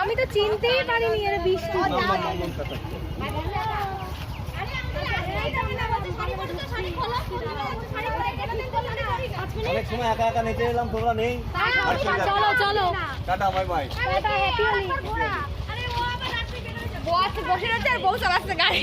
আমি তো চিনতেই পারিনি এর বৃষ্টি অনেক সময় একা একা নিতে এলাম তোমরা নেই। চলো চলো tata bye bye. Tata happy Holi বসে রয়েছে আর বউ চালাচ্ছে গাড়ি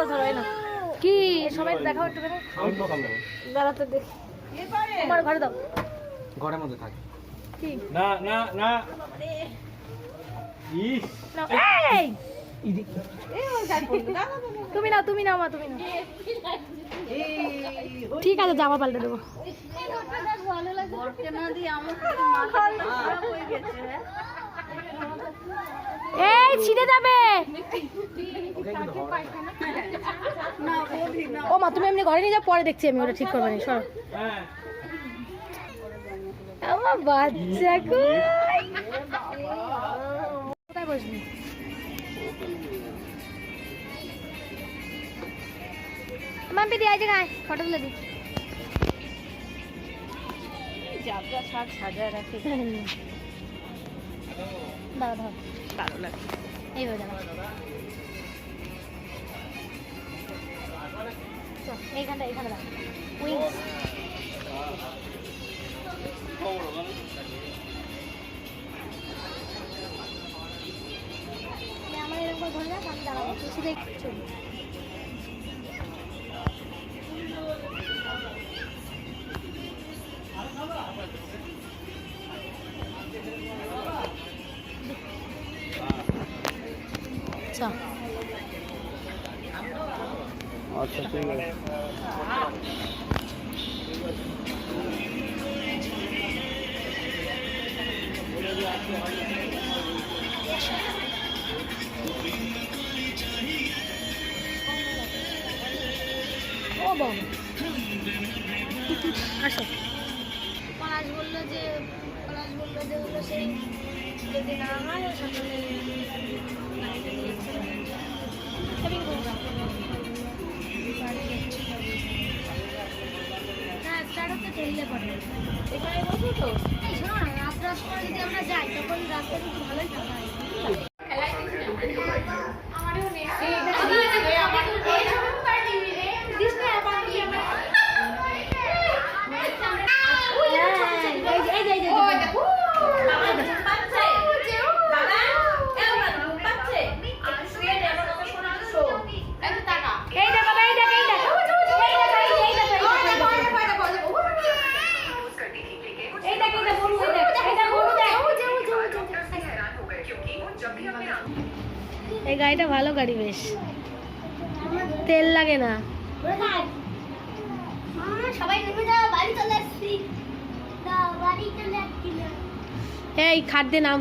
করে ধরো না কি সবাই দেখাও একটু দাঁড়াতে দেখি আমার ঘরে দাও ঘরের মধ্যে থাক কি না না না ইস এই তুমি নাও তুমি নাও মা তুমি নাও ঠিক আছে জামা পাল্টে দেবো এই ছিঁড়ে যাবে। ও মা তুমি এমনি ঘরে নিয়ে যাও পরে দেখছি আমি ওটা ঠিক করব না সর। আমার বাচ্চা কোথায় বসবি? মাম্পি দি আইজে গায় ফটো তুলে রাখে। দাঁড়া ধর ভালো লাগে। এইভাবে দাঁড়া এইখানটা এইখানে দাঁড়া উইংস আমার এরকম ধরে যাক আমি দাঁড়াবো। কিছু সিধে আসো। পলাশ বলল যে, পলাশ বলল যে ওগুলো সেই যদি না হয় সকালে। ইয়ে করে এখানে বসো তো এই শোনো না, রাত যদি আমরা যাই, তখন রাস্তা কিন্তু ভালোই থাকা গাড়ি বেশ। তেল লাগে না। এই খাদ্যে নাম।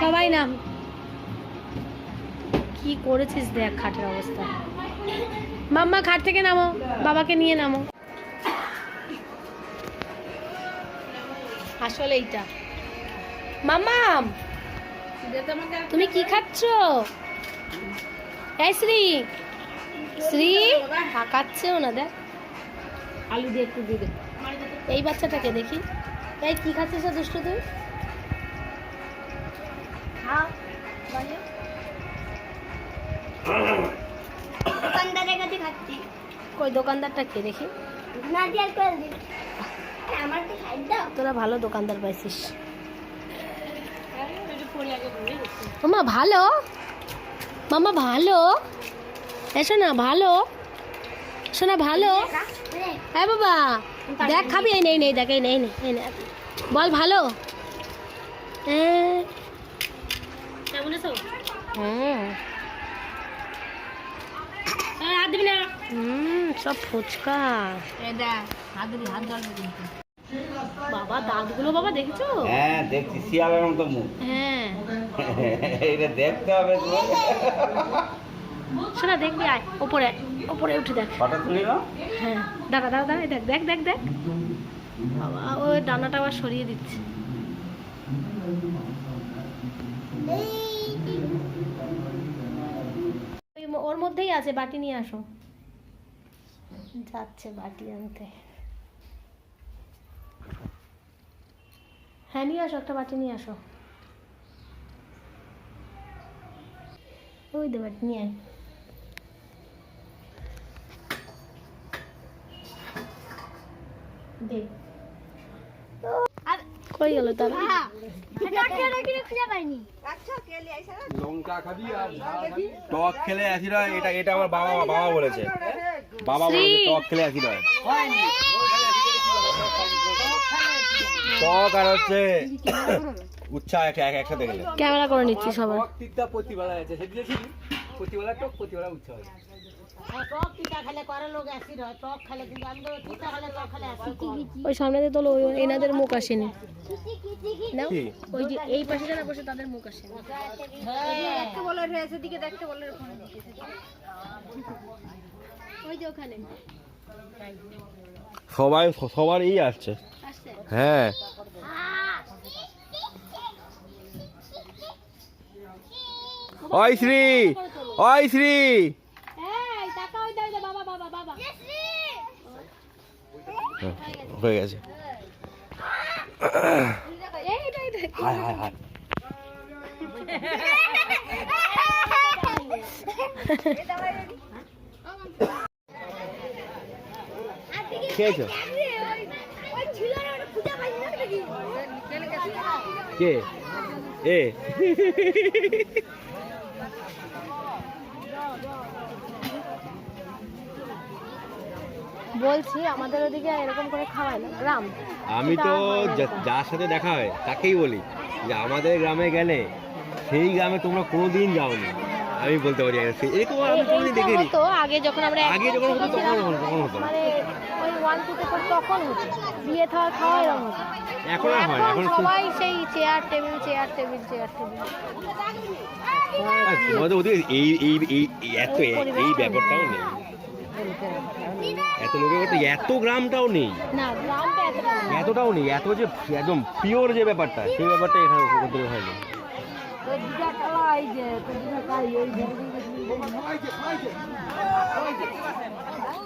সবাই নাম। কি করেছিস দেখ খাটের অবস্থা। মাম্মা খাট থেকে নামো বাবাকে নিয়ে নামো। আসলে এইটা। মাম্মাম তুমি কি খাচ্ছ? এই শ্রী শ্রী তাকাচ্ছেও না দেখ। আলু দিয়ে একটু দিয়ে এই বাচ্চাটাকে দেখি। এই কি খাচ্ছিস দুষ্টু তুই? খাও দোকানদারের কাছে খাচ্ছি। কই দোকানদারটা কে দেখি তোরা ভালো দোকানদার পাইছিস। ভালো? মামা ভালো? এসো না ভালো? শোনা ভালো? হ্যাঁ বাবা দেখ খাবি? এই নেই নেই দেখ এই নেই নেই বল ভালো? হ্যাঁ হুম। হাত দিবি না হুম সব ফুচকা বাবা দাঁতগুলো বাবা দেখেছ? হ্যাঁ দেখছি শিয়ালের মতো মুখ। হ্যাঁ। এটা দেখতে হবে শোনা দেখবি আয় ওপরে ওপরে উঠে দেখ। ফটো তুলি না? হ্যাঁ দাঁড়া দাঁড়া দাঁড়া দেখ দেখ দেখ দেখ। বাবা ওই ডানাটা আবার সরিয়ে দিচ্ছে। ওর মধ্যেই আছে বাটি নিয়ে আসো। যাচ্ছে বাটি আনতে। হ্যাঁ নিয়ে আসো একটা বাটি নিয়ে আসো। ওই দে বাটি নিয়ে আয়। দে। কই গেল তার? খুঁজে পাইনি। লঙ্কা খাবি আর টক খেলে অ্যাসিড হয় এটা এটা আমার বাবা বাবা বলেছে। বাবা শ্রী। বলেছে টক খেলে অ্যাসিড হয়। টক আর হচ্ছে উচ্ছা এক এক- একসাথে গেলে ক্যামেরা করে নিচ্ছি সবার। তিনটা প্রতিবেলা আছে। সেদিকে প্রতিবেলা টক প্রতিবেলা হয় ওই সামনে দিয়ে তোলো এনাদের মুখ আসেনি। ওই যে এই পাশে যারা বসে তাদের মুখ আসেনি। একটা বলার হয়েছে দিকে দেখতে বলার ওই যে ওখানে। সবাই সবার এই আসছে। হ্যাঁ। ওই শ্রী ওই শ্রী হ্যাঁ, গেছে। হায় হায় হায়। খেয়েছো? কে? এ। বলছি আমাদের ওদিকে এরকম করে খাওয়ায় না। গ্রাম আমি তো যার সাথে দেখা হয় তাকেই বলি যে আমাদের গ্রামে গেলে সেই গ্রামে তোমরা কোনোদিন যাওনি। আমি বলতে পারি এরকম আমি কোনোদিন দেখিনি। হতো আগে যখন আমরা আগে যখন হতো তখন হতো, তখন হতো। ওয়ান টু তখন তখন হতো বিয়ে খাওয়া খাওয়া এরকম হতো এখন হয় না, এখন সবাই সেই chair table chair table chair table তোমাদের ওদিকে এই এই এই এই এত এই এই ব্যাপারটাও নেই? এত লোকের মধ্যে এত গ্রামটাও নেই? না না। এতটাও নেই এত যে একদম পিওর যে ব্যাপারটা সেই ব্যাপারটা এখানে ওদের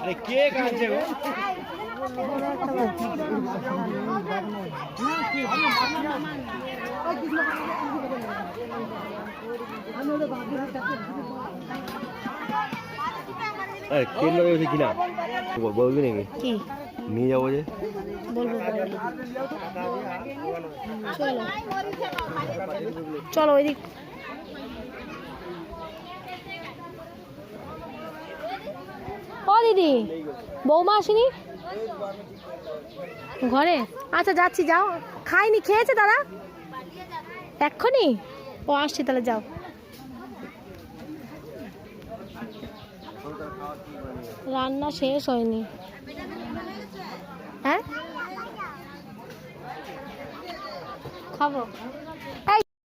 আরে কে কাঁদছে গো? আরে কে লোক এসে কিনা? বল- বলবি নাকি? কি? নিয়ে যাব যে। বলব। চলো। চলো ওইদিক। ও দিদি। বৌমা আসেনি? ঘরে? আচ্ছা যাচ্ছি যাও। খাইনি খেয়েছে তারা? এক্ষুনি? ও আসছি তাহলে যাও। রান্না শেষ হয়নি। হ্যাঁ? খাব।